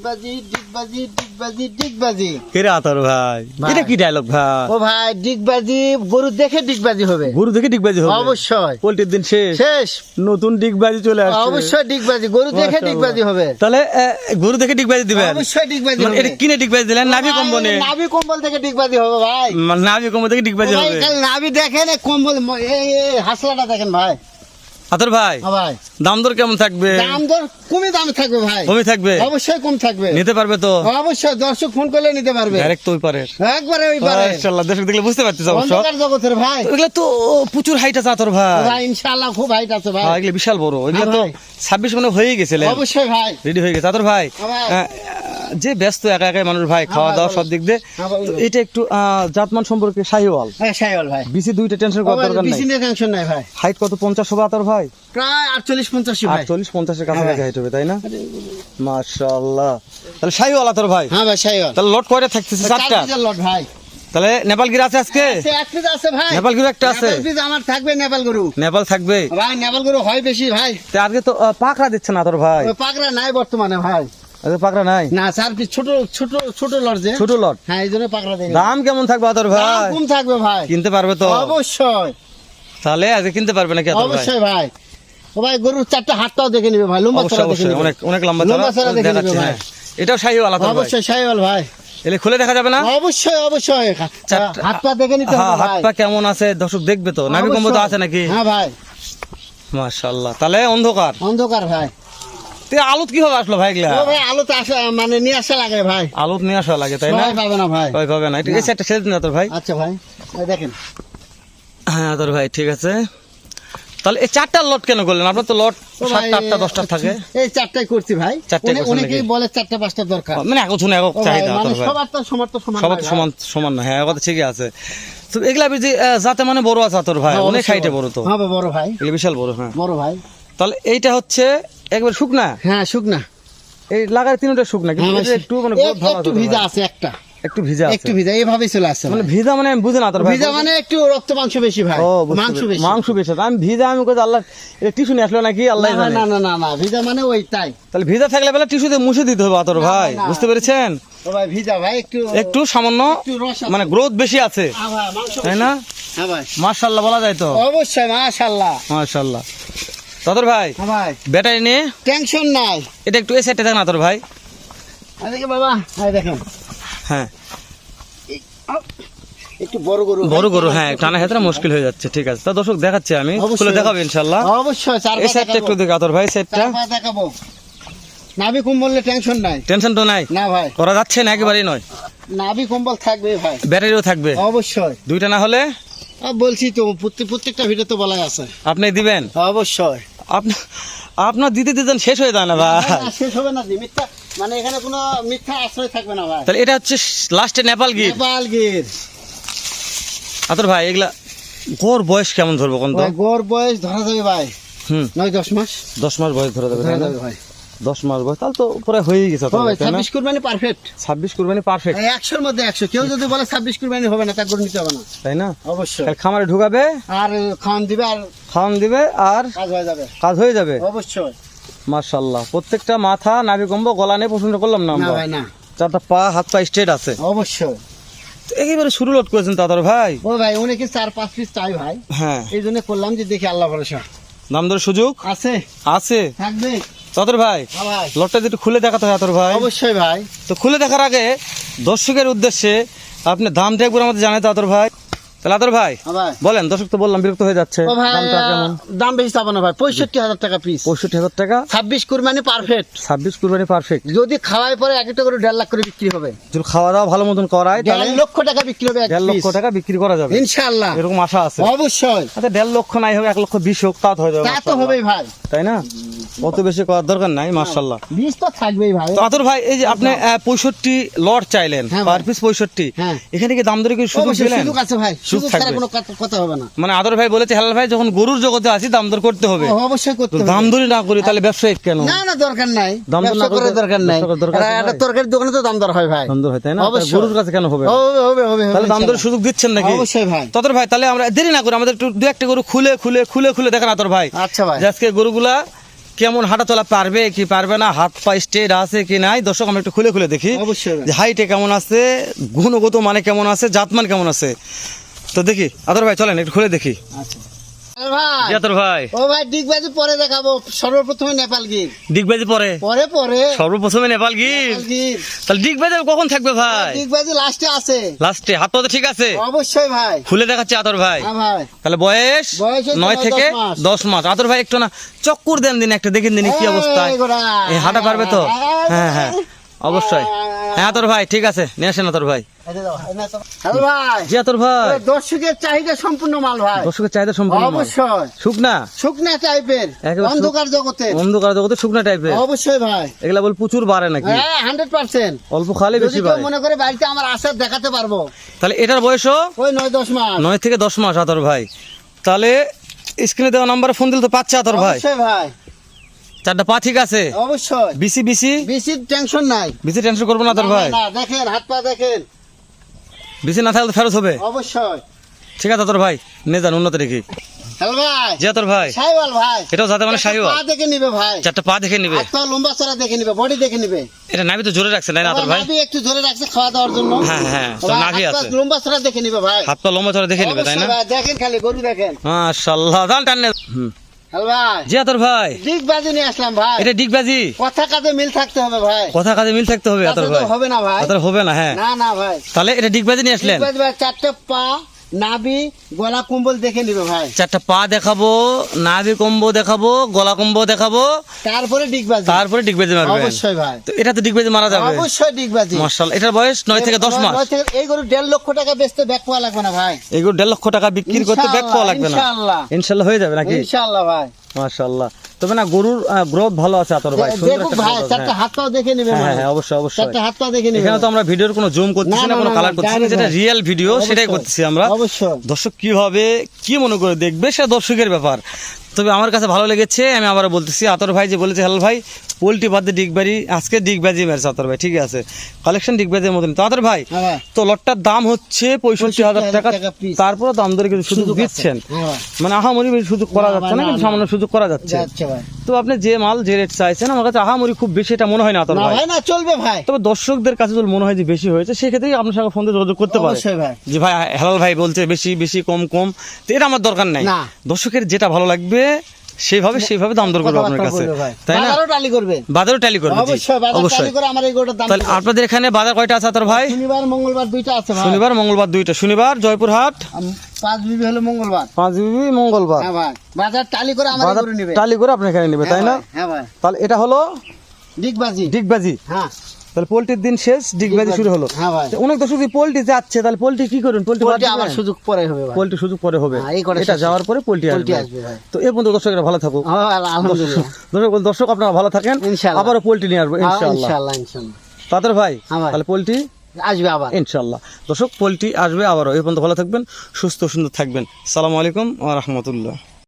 ডিগবাজি ডিগবাজি ডিগবাজি ডিগবাজি। কে আতর ভাই? ভাই। এটা কি ডায়লগ ভাই? ও ভাই ডিগবাজি গরু দেখে ডিগবাজি হবে। গরু দেখে ডিগবাজি হবে? অবশ্যই। পোল্ট্রির দিন শেষ? শেষ। নতুন ডিগবাজি চলে আসছে। অবশ্যই ডিগবাজি গরু দেখে ডিগবাজি হবে। তাহলে গরু দেখে ডিগবাজি দিবেন? অবশ্যই ডিগবাজি মানে এটা কিনে ডিগবাজি দিলেন? নাভি কম্বনে নাভি কম্বল থেকে ডিগবাজি হবে ভাই। মানে নাভি কম্বল থেকে ডিগবাজি ভাই, হবে। নাভি দেখেন কম্বল এই হাসলাটা দেখেন ভাই। আতর ভাই হ্যাঁ ভাই। দাম দর কেমন থাকবে? দাম দর কমই দাম থাকবে ভাই। থাকবে? অবশ্যই কম থাকবে। নিতে পারবে তো? অবশ্যই দর্শক ফোন করলে নিতে পারবে। ডাইরেক্ট ওই পারে একবারে ওই পারে মাশাআল্লাহ দর্শক দেখলে বুঝতে পারতেছ অবশ্য। অন্ধকার জগতের ভাই। এগুলো তো প্রচুর হাইট আছে আতর ভাই। ভাই ইনশাআল্লাহ খুব হাইট আছে ভাই। হ্যাঁ, এগুলো বিশাল বড়। এগুলো তো ভাই। ছাব্বিশ মানে হয়ে গেছিল অবশ্যই ভাই। রেডি হয়ে গেছে। আতর ভাই হ্যাঁ যে ব্যস্ত একা একাই মানুষ ভাই খাওয়া দাওয়া। সব দিক দিয়ে। হ্যাঁ, এটা একটু জাতমান সম্পর্কে শাহিওয়াল। হ্যাঁ ভাই। বিসি দুইটা টেনশন করার দরকার নাই। বেশি নিয়ে টেনশন নাই ভাই। হাইট কত? পঞ্চাশ হবে আতর ভাই? প্রায় আটচল্লিশ পঞ্চাশি ভাই। আটচল্লিশ পঞ্চাশের কাছাকাছি হ্যাঁ। হাইট হবে তাই না? মাশাআল্লাহ। তাহলে শাহিওয়াল আতর ভাই। হ্যাঁ ভাই তাহলে লট কয়টা থাকতেছে? চারটা। লট ভাই। তাহলে নেপাল গিরা আছে আজকে? ভাই। নেপাল গরু একটা আছে? আমার থাকবে নেপাল গরু। নেপাল থাকবে। ভাই নেপাল গরু হয় বেশি ভাই। তো আজকে তো পাকড়া দিচ্ছে না তোর ভাই। পাকড়া নাই বর্তমানে ভাই। পাকড়া নাই? না চার ছোট ছোট ছোট লট যে। ছোট লট? হ্যাঁ এই জন্য পাকড়া দেয় দাম কেমন থাকবে তোর ভাই? কম থাকবে ভাই। কিনতে পারবে তো? অবশ্যই। তাহলে আজকে কিনতে পারবে নাকি তোর ভাই? অবশ্যই ভাই। ও ভাই গরুর চারটা হাতটাও দেখে নিবে ভাই লম্বা চড়া দেখে নিবে। অনেক অনেক লম্বা লম্বা চড়া চড়া দেখে নিবে ভাই। এটাও শাহিওয়ালা তোর ভাই। অবশ্যই সাইওয়াল ভাই। এলে খুলে দেখা যাবে না? অবশ্যই অবশ্যই। হাত পা দেখে নিতে হ্যাঁ হবে হাত পা কেমন আছে? দর্শক দেখবে তো? নাভি তো আছে নাকি? হ্যাঁ ভাই। মাশাআল্লাহ। তাহলে অন্ধকার। অন্ধকার ভাই। তে আলুত কি হবে আসলো ভাই এগুলা? ও ভাই আলো তো আসা মানে নিয়ে আসা লাগে ভাই। আলুত নিয়ে আসা লাগে তাই না? পাবে না ভাই। কয় পাবে না। এটা এই একটা না তোর ভাই। আচ্ছা ভাই দেখেন। হ্যাঁ তোর ভাই ঠিক আছে। তাহলে এই চারটা লট কেন করলেন? আপনার তো লট সাতটা আটটা দশটা থাকে। এই চারটাই করছি ভাই। চারটাই অনেকেই বলে চারটা পাঁচটা দরকার। মানে এক শুনে এক চাহিদা মানে সবার তো সমান তো সমান সবার তো সমান সমান না। হ্যাঁ কথা ঠিকই আছে। তো এগুলা যে যাতে মানে বড় আছে তোর ভাই হ্যাঁ, অনেক হাইটে বড় তো। হ্যাঁ বড় ভাই। এগুলো বিশাল বড় হ্যাঁ। বড় ভাই। তাহলে এইটা হচ্ছে একবার শুকনা? হ্যাঁ শুকনা। এই লাগার তিনটা শুকনা কিন্তু হ্যাঁ, এটা একটু মানে একটু ভিজা আছে একটা। একটু ভিজা আছে। একটু ভিজা এইভাবেই চলে আসছে মানে। ভিজা মানে আমি বুঝি না তোর ভিজা মানে একটু রক্ত মাংস বেশি ভাই। মাংস বেশি। মাংস বেশি। আমি ভিজা আমি কোথাও আল্লাহ এটা টিস্যু নিয়ে আসলো নাকি? আল্লাহ না, জানে। না না না না ভিজা মানে ওই তাই তাহলে ভিজা থাকলে বেলা টিস্যুতে মুছে দিতে হবে তোর ভাই বুঝতে পেরেছেন? ভাই ভিজা ভাই একটু একটু সামান্য। মানে গ্রোথ বেশি আছে। হ্যাঁ তাই না? হ্যাঁ ভাই। মার্শাল্লাহ বলা যায় তো? অবশ্যই মাশাআল্লাহ মার্শাল্লাহ তোর ভাই হ্যাঁ ভাই। ব্যাটারি নিয়ে টেনশন নাই। এটা একটু সাইডে থাক না তোর ভাই। এদিকে বাবা এই দেখেন। হ্যাঁ। একটু বড় গরু। বড় গরু হ্যাঁ টানা ক্ষেত্রে মুশকিল হয়ে যাচ্ছে ঠিক আছে। তা দর্শক দেখাচ্ছি আমি। খুলে দেখাবো ইনশাল্লাহ অবশ্যই এই সাইডটা একটু দেখাবো। দেখা তোর ভাই সাইডটা দেখাবো। নাভি কম্বলে টেনশন নাই। টেনশন তো নাই? না ভাই। করা যাচ্ছে না একেবারেই নয়। নাভি কম্বল থাকবে ভাই। ব্যাটারিও থাকবে। অবশ্যই। দুইটা না হলে বলছি তো প্রত্যেকটা ভিডিও তো বলাই আছে। আপনি দিবেন? অবশ্যই। আপনার দিতে দিতেন শেষ হয়ে যায় না ভাই। শেষ হবে না মিথ্যা মানে এখানে কোনো মিথ্যা আশ্রয় থাকবে না ভাই। তাহলে এটা হচ্ছে লাস্টে নেপাল গির। নেপাল গির। আতর ভাই এগুলা গোর বয়স কেমন ধরবো কোন গড় বয়স ধরা যাবে ভাই। হুম। নয় দশ মাস। দশ মাস বয়স ধরা যাবে ভাই। দশ মাস বয়স তাহলে তো পুরো হয়ে গেছে ছাব্বিশ কুরবানি পারফেক্ট ছাব্বিশ কুরবানি পারফেক্ট একশোর মধ্যে একশো কেউ যদি বলে ছাব্বিশ কুরবানি হবে না তা করে নিতে হবে না। তাই না? অবশ্যই। খামারে ঢুকাবে আর খাওয়ান দিবে আর খাওয়ান দিবে আর কাজ হয়ে যাবে। কাজ হয়ে যাবে? অবশ্যই। মার্শাল্লাহ প্রত্যেকটা মাথা নাভি কম্ব গলা নিয়ে পছন্দ করলাম না আমরা? ভাই না। চারটা পা হাত পা স্ট্রেট আছে। অবশ্যই। একেবারে শুরু লোড করেছেন তাদের ভাই। ও ভাই অনেকে চার পাঁচ পিস চাই ভাই। হ্যাঁ। এই জন্য করলাম যে দেখি আল্লাহ ভরসা। দাম দর সুযোগ? আছে। আছে। থাকবে। তাদের ভাই হ্যাঁ লটটা যদি খুলে দেখাতে হয় ভাই। অবশ্যই ভাই। তো খুলে দেখার আগে দর্শকের উদ্দেশ্যে আপনি দামটা একবার আমাদের জানাই ভাই। তাহলে আদর ভাই হ্যাঁ বলেন দর্শক তো বললাম বিরক্ত হয়ে যাচ্ছে। দাম বেশি চাবো না ভাই পঁয়ষট্টি হাজার টাকা পিস পঁয়ষট্টি হাজার টাকা? ছাব্বিশ কুরবানি পারফেক্ট ছাব্বিশ কুরবানি পারফেক্ট যদি খাওয়াই পরে এক একটা করে দেড় লাখ করে বিক্রি হবে। যদি খাওয়া দাওয়া ভালো মতন করায় তাহলে লক্ষ টাকা বিক্রি হবে দেড় লক্ষ টাকা বিক্রি করা যাবে। ইনশাআল্লাহ। এরকম আশা আছে। অবশ্যই। আচ্ছা দেড় লক্ষ নাই হোক এক লক্ষ বিশ হোক তা হয়ে যাবে। তা তো হবেই ভাই। তাই না? অত বেশি করার দরকার নাই মার্শাল্লাহ বীজ তো থাকবেই ভাই। আতর ভাই এই যে আপনি পঁয়ষট্টি লট চাইলেন হ্যাঁ পার পিস পঁয়ষট্টি। হ্যাঁ। এখানে কি দাম দরে কি সুযোগ আছে ভাই সুযোগ থাকবে। কোনো কথা- হবে না। মানে আদর ভাই বলেছে হেলাল ভাই যখন গরুর জগতে আছি দাম দর করতে হবে। অবশ্যই করতে হবে। দাম দরই না করি তাহলে ব্যবসায়িক কেন? না না দরকার নাই। দাম দর না করার দরকার নাই। একটা ভাই? দোকানে তো দাম দর হয় ভাই। দাম দর হয় তাই না। গরুর কাছে কেন হবে? হবে হবে হবে তাহলে দাম দর সুযোগ দিচ্ছেন নাকি? অবশ্যই ভাই। ততর ভাই তাহলে আমরা দেরি না করে আমাদের একটু দু একটা গরু খুলে খুলে খুলে খুলে দেখেন আতর ভাই। আচ্ছা ভাই। আজকে গরুগুলা কেমন হাঁটা চলা পারবে কি পারবে না হাত পা স্টেট আছে কি নাই দর্শক আমরা একটু খুলে খুলে দেখি অবশ্যই হাইটে কেমন আছে গুণগত মানে কেমন আছে জাতমান কেমন আছে। তো দেখি আদর ভাই চলেন একটু খুলে দেখি। আচ্ছা। জিয়াতর ভাই। ও ভাই ডিগবাজি পরে দেখাবো। সর্বপ্রথমে নেপাল গির। ডিগবাজি পরে? পরে পরে। সর্বপ্রথমে নেপাল গির? তাহলে ডিগবাজি কখন থাকবে ভাই? ডিগবাজি লাস্টে আছে। লাস্টে হাত তো ঠিক আছে? অবশ্যই ভাই। খুলে দেখাচ্ছে আদর ভাই। হ্যাঁ তাহলে বয়স? নয় থেকে দশ মাস। ভাই একটু না চক্কর দেন দিন একটা দেখেন দিন কি এই অবস্থায়। হাঁটা পারবে তো? হ্যাঁ হ্যাঁ। অবশ্যই। হ্যাঁ আতর ভাই ঠিক আছে। নিয়ে আসেন আতর ভাই। হ্যালো ভাই। জি আতর ভাই। ওই দর্শকের চাহিদা সম্পূর্ণ মাল ভাই। দর্শকের চাহিদা সম্পূর্ণ অবশ্যই। শুকনা? শুকনা টাইপের অন্ধকার জগতে অন্ধকার জগতে শুকনা টাইপের অবশ্যই ভাই। এগুলা বল প্রচুর বাড়ে নাকি? হ্যাঁ হান্ড্রেড পার্সেন্ট অল্প খালি বেশি বাড়ে। মনে করে বাড়িতে আমার আসার দেখাতে পারব। তাহলে এটার বয়সও? ওই নয় দশ মাস। নয় থেকে দশ মাস আতর ভাই। তাহলে স্ক্রিনে দেওয়া নাম্বারে ফোন দিলে তো পাচ্ছে আতর ভাই। ভাই। চারটা পা ঠিক আছে? অবশ্যই। BC BC? বেশি টেনশন নাই। বিসি টেনশন করব না আতর ভাই। দেখেন হাত পা দেখেন। বিসি না থাকলে ফেরত হবে। অবশ্যই। ঠিক আছে তোর ভাই নে যান উন্নত রেখি। ভাই। জি তোর ভাই। সাইওয়াল ভাই। এটাও যাতে মানে সাইওয়াল। পা দেখে নিবে ভাই। চারটা পা দেখে নিবে। লম্বা চড়া দেখে নিবে বডি দেখে নিবে। এটা নাভি তো জোরে রাখছে তাই না তোর ভাই? নাভি একটু ধরে রাখছে খাওয়া দাওয়ার জন্য। হ্যাঁ, হ্যাঁ, তো নাভি আছে। লম্বা চড়া দেখে নিবে ভাই। হাত পা লম্বা চড়া দেখে নিবে তাই না? অবশ্যই ভাই, দেখেন খালি গরু দেখেন। মাশাআল্লাহ দান টান হুম। ভাই। জি তোর ভাই। দিক নিয়ে আসলাম ভাই। এটা ডিগবাজি? কথা কাজে মিল থাকতে হবে ভাই। কথা কাজে মিল থাকতে হবে ভাই। হবে না ভাই। হবে না হ্যাঁ। না না ভাই। তাহলে এটা ডিগবাজি নিয়ে আসলেন? ভাই চারটে পা নাভি গলা কুম্বল দেখে নিবে ভাই। চারটা পা দেখাবো নাভি কম্বো দেখাবো গলা কম্বো দেখাবো। তারপরে ডিগ বাজে তারপরে ডিগবাজি মারবেন অবশ্যই ভাই। তো এটা তো ডিগবাজি মারা যাবে। অবশ্যই ডিগ বাজে মাশাআল্লাহ। এটার বয়স নয় থেকে দশ মাস। থেকে- এই গরু দেড় লক্ষ টাকা বেচতে ব্যাক পাওয়া লাগবে না ভাই। এগুলো দেড় লক্ষ টাকা বিক্রি করতে ব্যাগ পাওয়া লাগবে না। ইনশাআল্লাহ ইনশাল্লাহ হয়ে যাবে নাকি? ইনশাআল্লাহ ভাই। মাশাআল্লাহ। তবে না গরুর গ্রোথ ভালো আছে আতর ভাই দেখুক ভাই চারটা হাতটাও হ্যাঁ। দেখে নিবে হ্যাঁ হ্যাঁ অবশ্যই অবশ্যই। চারটা হাতটা দেখে নিবে এখানে তো আমরা ভিডিওর কোনো জুম করতেছি না, কোনো কালার করতেছি না। যেটা রিয়েল ভিডিও সেটাই করতেছি আমরা। অবশ্যই। দর্শক কি হবে কি মনে করে দেখবে সেটা দর্শকের ব্যাপার। তবে আমার কাছে ভালো লেগেছে আমি আবার বলতেছি আতর ভাই যে বলেছে হেলাল ভাই পোলট্রি বাদে ডিগবাজি আজকে ডিগবাজি মেরেছে আতর ভাই ঠিক আছে? কালেকশন ডিগবাজির মতন তো আতর ভাই হ্যাঁ। তো লটটার দাম হচ্ছে পঁয়ষট্টি হাজার টাকা তারপরে দাম ধরে কিন্তু সুযোগ দিচ্ছেন। হ্যাঁ। মানে আহামরি সুযোগ করা যাচ্ছে না কিন্তু সামান্য সুযোগ করা যাচ্ছে। তো আপনি যে মাল যে রেট চাইছেন আমার কাছে আহামরি খুব বেশি এটা মনে হয় না ভাই। ভাই না চলবে ভাই। তবে দর্শকদের কাছে যদি মনে হয় যে বেশি হয়েছে সেক্ষেত্রেই আপনার সঙ্গে ফোন দিয়ে যোগাযোগ করতে পারে। যে ভাই হেলাল ভাই বলছে বেশি বেশি কম কম। তো এটা আমার দরকার নাই। দর্শকের যেটা ভালো লাগবে সেইভাবে সেইভাবে দাম দর করব আপনার কাছে। তাই না? বাজারও টালি করবে। বাজারও ট্যালি করবে অবশ্যই টালি তাহলে আপনাদের এখানে বাজার কয়টা আছে তোর ভাই? শনিবার মঙ্গলবার দুইটা আছে ভাই। শনিবার মঙ্গলবার দুইটা। শনিবার জয়পুরহাট? পাঁচ বিবি হলো মঙ্গলবার। পাঁচ বিবি মঙ্গলবার। হ্যাঁ বাজার টালি করে আমার টালি করে আপনার এখানে নেবে তাই না? হ্যাঁ হ্যাঁ তাহলে এটা হলো ডিগবাজি। ডিগবাজি। হ্যাঁ। তাহলে পোল্ট্রির দিন শেষ ডিগবাজি শুরু হলো। হ্যাঁ অনেক দর্শক যদি যাচ্ছে তাহলে পোল্ট্রি কি করুন? পোল্ট্রি পোল্ট্রি আবার সুযোগ পরে হবে পোল্ট্রি সুযোগ পরে হবে। হ্যাঁ, এটা যাওয়ার পরে পোল্ট্রি পোল্ট্রি আসবে তো মধ্যে দর্শকরা ভালো থাকুক। হ্যাঁ, দর্শক দর্শক আপনারা ভালো থাকেন। আবারও পোল্ট্রি নিয়ে আসব হ্যাঁ, ইনশাআল্লাহ তাদের ভাই হ্যাঁ তাহলে পোল্ট্রি আসবে আবার। ইনশাআল্লাহ দর্শক পোল্ট্রি আসবে আবারও। এই পর্যন্ত ভালো থাকবেন সুস্থ সুন্দর থাকবেন। সালামু আলাইকুম ওয়া রাহমাতুল্লাহ।